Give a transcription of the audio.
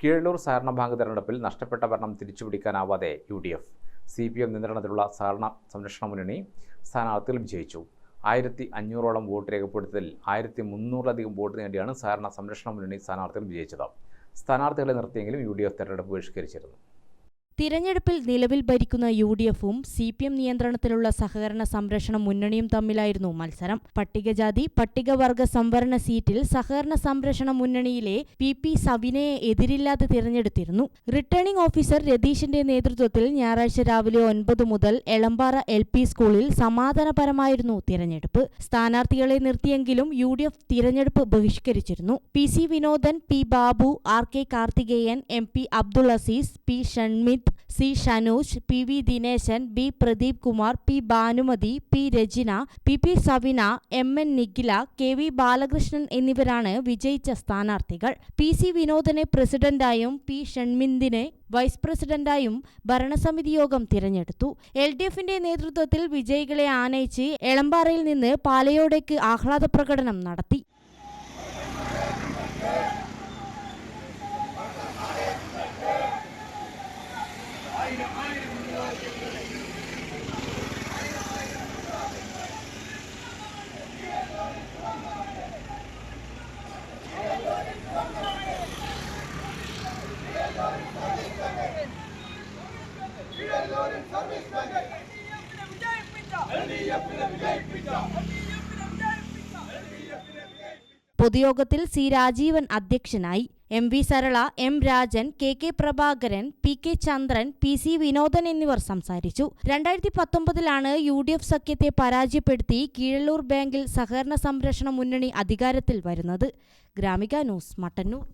കീഴല്ലൂർ സഹകരണ ബാങ്ക് തെരഞ്ഞെടുപ്പിൽ നഷ്ടപ്പെട്ട ഭരണം തിരിച്ചുപിടിക്കാനാവാതെ U D F C P M നിയന്ത്രണത്തിലുള്ള സഹകരണ സംരക്ഷണ മുന്നണി സ്ഥാനാർത്ഥികൾ വിജയിച്ചു. ആയിരത്തി അഞ്ഞൂറോളം വോട്ട് രേഖപ്പെടുത്തിൽ ആയിരത്തി മുന്നൂറിലധികം വോട്ട് നേടിയാണ് സഹകരണ സംരക്ഷണ മുന്നണി സ്ഥാനാർത്ഥികൾ വിജയിച്ചത്. സ്ഥാനാർത്ഥികളെ നിർത്തിയെങ്കിലും യു ഡി എഫ് തെരഞ്ഞെടുപ്പ് ബഹിഷ്കരിച്ചിരുന്നു. തിരഞ്ഞെടുപ്പിൽ നിലവിൽ ഭരിക്കുന്ന യു ഡി എഫും സി പി എം നിയന്ത്രണത്തിലുള്ള സഹകരണ സംരക്ഷണ മുന്നണിയും തമ്മിലായിരുന്നു മത്സരം. പട്ടികജാതി പട്ടികവർഗ സംവരണ സീറ്റിൽ സഹകരണ സംരക്ഷണ മുന്നണിയിലെ പി പി സവിനയെ എതിരില്ലാതെ തിരഞ്ഞെടുത്തിരുന്നു. റിട്ടേണിംഗ് ഓഫീസർ രതീഷിന്റെ നേതൃത്വത്തിൽ ഞായറാഴ്ച രാവിലെ ഒൻപത് മുതൽ എളമ്പാറ എൽ പി സ്കൂളിൽ സമാധാനപരമായിരുന്നു തിരഞ്ഞെടുപ്പ്. സ്ഥാനാർത്ഥികളെ നിർത്തിയെങ്കിലും യു ഡി എഫ് തിരഞ്ഞെടുപ്പ് ബഹിഷ്കരിച്ചിരുന്നു. P C Vinodan P Babu R K Karthikeyan M P Abdul Azeez P Shanmith C Shanoosh P V Dineshan B Pradeep Kumar P Bhanumathi P Rajina P P Savina M N Nikhila K V Balakrishnan എന്നിവരാണ് വിജയിച്ച സ്ഥാനാർത്ഥികൾ. P C വിനോദനെ പ്രസിഡന്റായും P ഷൺമിന്ദിനെ vice പ്രസിഡന്റായും ഭരണസമിതി യോഗം തിരഞ്ഞെടുത്തു. എൽ ഡി എഫിന്റെ നേതൃത്വത്തിൽ വിജയികളെ ആനയിച്ച് എളമ്പാറയിൽ നിന്ന് പാലയോടേക്ക് ആഹ്ലാദ പ്രകടനം നടത്തി. പൊതുയോഗത്തിൽ സി രാജീവൻ അധ്യക്ഷനായി M V Sarala M Rajan K K Prabhakaran P K Chandran P C Vinodan എന്നിവർ സംസാരിച്ചു. രണ്ടായിരത്തി പത്തൊമ്പതിലാണ് യു ഡി എഫ് സഖ്യത്തെ പരാജയപ്പെടുത്തി കീഴല്ലൂർ ബാങ്കിൽ സഹകരണ സംരക്ഷണ മുന്നണി അധികാരത്തിൽ വരുന്നത്. ഗ്രാമിക ന്യൂസ് മട്ടന്നൂർ.